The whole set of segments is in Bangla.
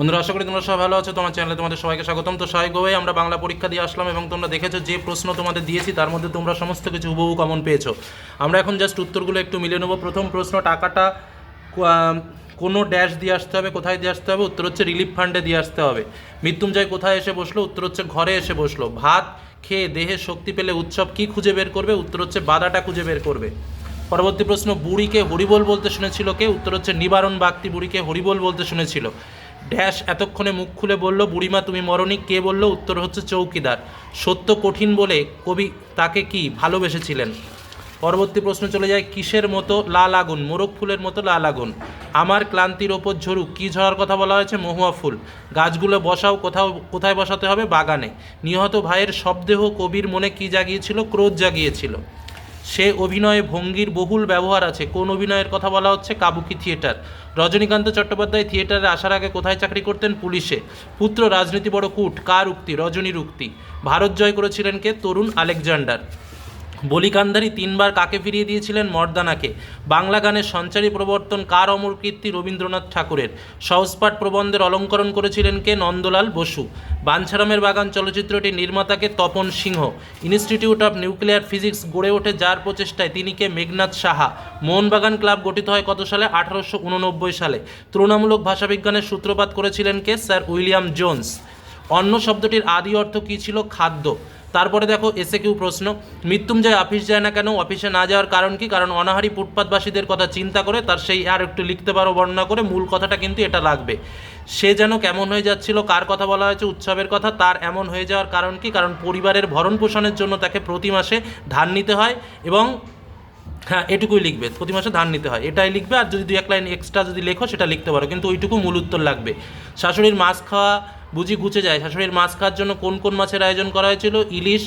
বন্ধুরা, আশা করি তোমরা সবাই ভালো আছো। তোমার চ্যানেলে তোমাদের সবাইকে স্বাগতম। তো স্বাভাবিকভাবেই আমরা বাংলা পরীক্ষা দিয়ে আসলাম এবং তোমরা দেখেছ যে প্রশ্ন তোমাদের দিয়েছি, তার মধ্যে তোমরা সমস্ত কিছু হুবহু কমন পেয়েছ। আমরা এখন জাস্ট উত্তরগুলো একটু মিলে নেব। প্রথম প্রশ্ন, টাকাটা কোনো ড্যাশ দিয়ে আসতে হবে, কোথায় দিয়ে আসতে হবে? উত্তর হচ্ছে রিলিফ ফান্ডে দিয়ে আসতে হবে। মৃত্যুঞ্জয় কোথায় এসে বসল? উত্তর হচ্ছে ঘরে এসে বসল। ভাত খেয়ে দেহে শক্তি পেলে উৎসব কি খুঁজে বের করবে? উত্তর হচ্ছে বাধাটা খুঁজে বের করবে। পরবর্তী প্রশ্ন, বুড়িকে হরিবোল বলতে শুনেছিল কে? উত্তর হচ্ছে নিবারণ বাগতি বুড়িকে হরিবোল বলতে শুনেছিল। ড্যাশ এতক্ষণে মুখ খুলে বলল, বুড়িমা, তুমি মরণি। কে বলল, উত্তর হচ্ছে চৌকিদার। সত্য কঠিন বলে কবি তাকে কি ভালোবেসেছিলেন? পরবর্তী প্রশ্ন চলে যায়, কিসের মতো লাল আগুন মোরগ ফুলের মতো লাল আগুন আমার ক্লান্তির ওপর ঝরুক। কি ঝরার কথা বলা হয়েছে? মহুয়া ফুল। গাছগুলো বসাও, কোথাও, কোথায় বসাতে হবে? বাগানে। নিহত ভাইয়ের শবদেহ কবির মনে কি জাগিয়েছিল? ক্রোধ জাগিয়েছিল। সে অভিনয়ে ভঙ্গির বহুল ব্যবহার আছে। কোন অভিনয়ের কথা বলা হচ্ছে কাবুকি থিয়েটার। রজনীকান্ত চট্টোপাধ্যায় থিয়েটারে আসার আগে কোথায় চাকরি করতেন পুলিশে। পুত্র রাজনীতি বড় কুট, কার উক্তি? রজনীর উক্তি। ভারত জয় করেছিলেন কে? তরুণ আলেকজান্ডার। বলিকান্ধারী তিনবার কাকে ফিরিয়ে দিয়েছিলেন মর্দানাকে? বাংলা গানের সঞ্চারী প্রবর্তন কার অমর কীর্তি রবীন্দ্রনাথ ঠাকুরের? সহজপাঠ প্রবন্ধের অলঙ্করণ করেছিলেন কে নন্দলাল বসু? বাঞ্ছারামের বাগান চলচ্চিত্রটির নির্মাতাকে Tapan Sinha? Institute of nuclear physics গড়ে ওঠে যার প্রচেষ্টায় তিনি কে মেঘনাথ সাহা? মোহনবাগান ক্লাব গঠিত হয় কত সালে? আঠারোশো উননব্বই সালে। তুলনামূলক ভাষাবিজ্ঞানের সূত্রপাত করেছিলেন কে? Sir William Jones. অন্ন শব্দটির আদি অর্থ কী ছিল খাদ্য? তারপরে দেখো, এসে কিউ প্রশ্ন মৃত্যুঞ্জয় অফিস যায় না কেন? অফিসে না যাওয়ার কারণ কি? কারণ অনাহারি ফুটপাতবাসীদের কথা চিন্তা করে তার সেই আর একটু লিখতে পারো বর্ণনা করে মূল কথাটা কিন্তু এটা লাগবে। সে যেন কেমন হয়ে যাচ্ছিল, কার কথা বলা হয়েছে, উৎসবের কথা, তার এমন হয়ে যাওয়ার কারণ কি? কারণ পরিবারের ভরণ পোষণের জন্য তাকে প্রতি মাসে ধান নিতে হয় এবং হ্যাঁ এটুকুই লিখবে, প্রতি মাসে ধান নিতে হয়। এটাই লিখবে আর যদি দুই এক লাইন এক্সট্রা যদি লেখো সেটা লিখতে পারো, কিন্তু ওইটুকু মূল উত্তর লাগবে। শাশুড়ির মাছ খাওয়া বুঝি ঘুচে যায়। শাশুড়ির মাছ খাওয়ার জন্য কোন কোন মাছের আয়োজন করা হয়েছিল? ইলিশ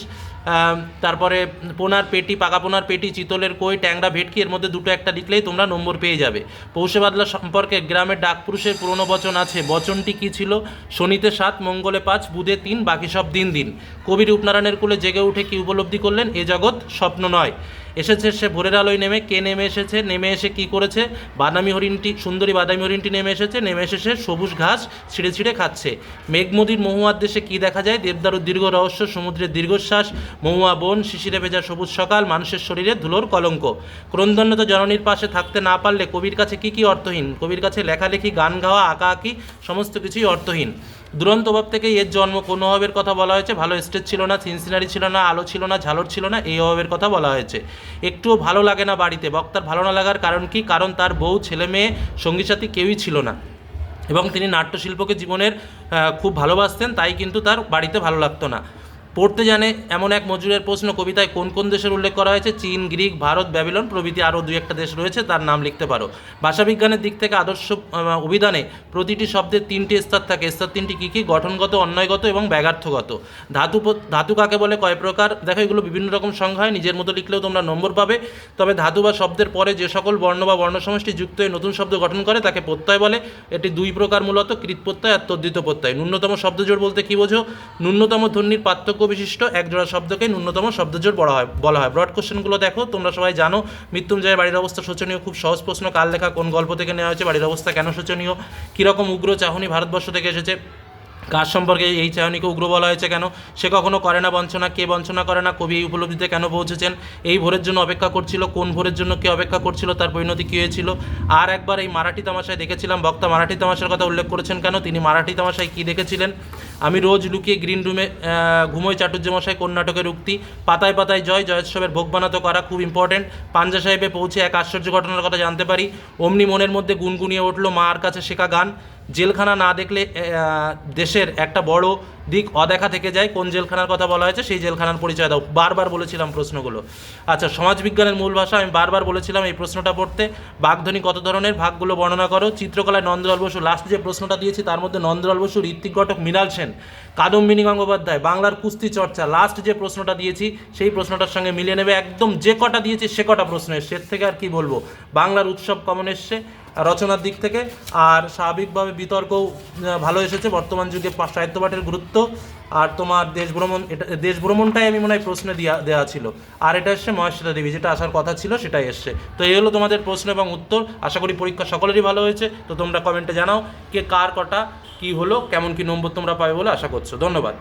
তারপরে পোনার পেটি, পাকা পোনার পেটি, চিতলের কই, ট্যাংরা ভেটকি, এর মধ্যে দুটো একটা লিখলেই তোমরা নম্বর পেয়ে যাবে। পৌষে বাদলা সম্পর্কে গ্রামের ডাকপুরুষের পুরনো বচন আছে, বচনটি কি ছিল? শনিতে সাত, মঙ্গলে পাঁচ, বুধে তিন, বাকি সব দিন দিন। কবি রূপনারায়ণের কুলে জেগে উঠে কি উপলব্ধি করলেন? এ জগৎ স্বপ্ন নয়। এসেছে সে ভোরের আলোয় নেমে, কে নেমে এসেছে, নেমে এসে কি করেছে? বাদামি হরিণটি, সুন্দরী বাদামি হরিণটি নেমে এসেছে, নেমে এসে সে সবুজ ঘাস ছিঁড়ে ছিঁড়ে খাচ্ছে। মেঘমদির মহুয়ার দেশে কি দেখা যায়? দেবদারুর দীর্ঘ রহস্য, সমুদ্রের দীর্ঘশ্বাস, মহুয়া বন, শিশিরে ভেজা সবুজ সকাল, মানুষের শরীরে ধুলোর কলঙ্ক। ক্রন্দনত জননীর পাশে থাকতে না পারলে কবির কাছে কি কি অর্থহীন? কবির কাছে লেখালেখি, গান গাওয়া, আঁকা আঁকি, সমস্ত কিছুই অর্থহীন। দুরন্ত অভাব থেকে এর জন্ম কোন অভাবের কথা বলা হয়েছে? ভালো স্টেজ ছিল না, সিনসিনারি ছিল না, আলো ছিল না, ঝালর ছিল না, এই অভাবের কথা বলা হয়েছে। একটুও ভালো লাগে না বাড়িতে। বক্তার ভালো না লাগার কারণ কি? কারণ তার বউ, ছেলে মেয়ে, সঙ্গী সাথী কেউই ছিল না। এবং তিনি নাট্যশিল্পকে জীবনের খুব ভালোবাসতেন তাই কিন্তু তার বাড়িতে ভালো লাগতো না। পড়তে জানে এমন এক মজুরের প্রশ্ন কবিতায় কোন কোন দেশের উল্লেখ করা হয়েছে? চীন, গ্রিক, ভারত, ব্যাবিলন প্রভৃতি আরও দুই একটা দেশ রয়েছে, তার নাম লিখতে পারো। ভাষাবিজ্ঞানের দিক থেকে আদর্শ অভিধানে প্রতিটি শব্দের তিনটি স্তর থাকে। স্তর তিনটি কী কী? গঠনগত অন্যয়গত এবং ব্যাঘার্থগত ধাতু ধাতু কাকে বলে? কয় প্রকার? দেখো, এগুলো বিভিন্ন রকম সংখ্যা হয়। নিজের মতো লিখলেও তোমরা নম্বর পাবে। তবে ধাতু বা শব্দের পরে যে সকল বর্ণ বা বর্ণ সমষ্টি যুক্ত হয়ে নতুন শব্দ গঠন করে, তাকে প্রত্যয় বলে। এটি দুই প্রকার মূলত কৃত প্রত্যয় আর তদ্ধিত প্রত্যয়। ন্যূনতম শব্দজোড় বলতে কী বোঝো? ন্যূনতম ধ্বনির পার্থক্য বিশিষ্ট এক জোড়া শব্দকে ন্যূনতম শব্দজোর বলা হয় বলা হয়। ব্রড কোশ্চেনগুলো দেখো, তোমরা সবাই জানো, মৃত্যুঞ্জয়ের বাড়ির অবস্থা শোচনীয়। খুব সহজ প্রশ্ন কাল লেখা, কোন গল্প থেকে নেওয়া হয়েছে, বাড়ির অবস্থা কেন শোচনীয়? কীরকম উগ্র চাহনি ভারতবর্ষ থেকে এসেছে? কার সম্পর্কে এই চাহনিকে উগ্র বলা হয়েছে কেন? সে কখনো করে না বঞ্চনা, কে বঞ্চনা করে না, কবি এই উপলব্ধিতে কেন পৌঁছেছেন? এই ভোরের জন্য অপেক্ষা করছিল, কোন ভোরের জন্য কে অপেক্ষা করছিল, তার পরিণতি কী হয়েছিল? আর একবার এই মারাঠি তামাশায় দেখেছিলাম, বক্তা মারাঠি তামাশার কথা উল্লেখ করেছেন কেন? তিনি মারাঠি তামাশায় কী দেখেছিলেন? আমি রোজ লুকিয়ে গ্রিন রুমে ঘুমোই কোন নাটকের উক্তি? পাতায় পাতায় জয়, জয়োৎসবের ভোগ বানাতো করা? খুব ইম্পর্টেন্ট পাঞ্জা সাহেবে পৌঁছে এক আশ্চর্য ঘটনার কথা জানতে পারি। অমনি মনের মধ্যে গুনগুনিয়ে উঠল মার কাছে শেখা গান। জেলখানা না দেখলে দেশের একটা বড় দিক অদেখা থেকে যায়। কোন জেলখানার কথা বলা হয়েছে, সেই জেলখানার পরিচয় দাও। বারবার বলেছিলাম প্রশ্নগুলো। আচ্ছা সমাজবিজ্ঞানের মূল ভাষা, আমি বারবার বলেছিলাম এই প্রশ্নটা পড়তে। বাগধ্বনি কত ধরনের? ভাগগুলো বর্ণনা করো। চিত্রকলায় নন্দলাল বসু লাস্ট যে প্রশ্নটা দিয়েছি, তার মধ্যে নন্দলাল বসু, ঋত্বিক ঘটক, মৃণাল সেন, কাদম্বিনী গঙ্গোপাধ্যায়, বাংলার কুস্তি চর্চা লাস্ট যে প্রশ্নটা দিয়েছি, সেই প্রশ্নটার সঙ্গে মিলিয়ে নেবে। একদম যে কটা দিয়েছি, সে কটা প্রশ্ন এসছে। থেকে আর কি বলব? বাংলার উৎসব কমন এসছে। রচনার দিক থেকে। আর স্বাভাবিকভাবে বিতর্কও ভালো এসেছে। বর্তমান যুগে সাহিত্য পাঠের গুরুত্ব আর তোমার দেশ ভ্রমণ, এটা, দেশ ভ্রমণটাই আমি মনে হয় প্রশ্নে দেওয়া দেওয়া ছিল। আর এটা এসছে মহেশ্বরা দেবী, যেটা আসার কথা ছিল, সেটাই এসছে। তো এই হলো তোমাদের প্রশ্ন এবং উত্তর। আশা করি পরীক্ষা সকলেরই ভালো হয়েছে। তো তোমরা কমেন্টে জানাও কে কার কটা, কি হলো, কেমন কি নম্বর তোমরা পাবে বলে আশা করছ। ধন্যবাদ।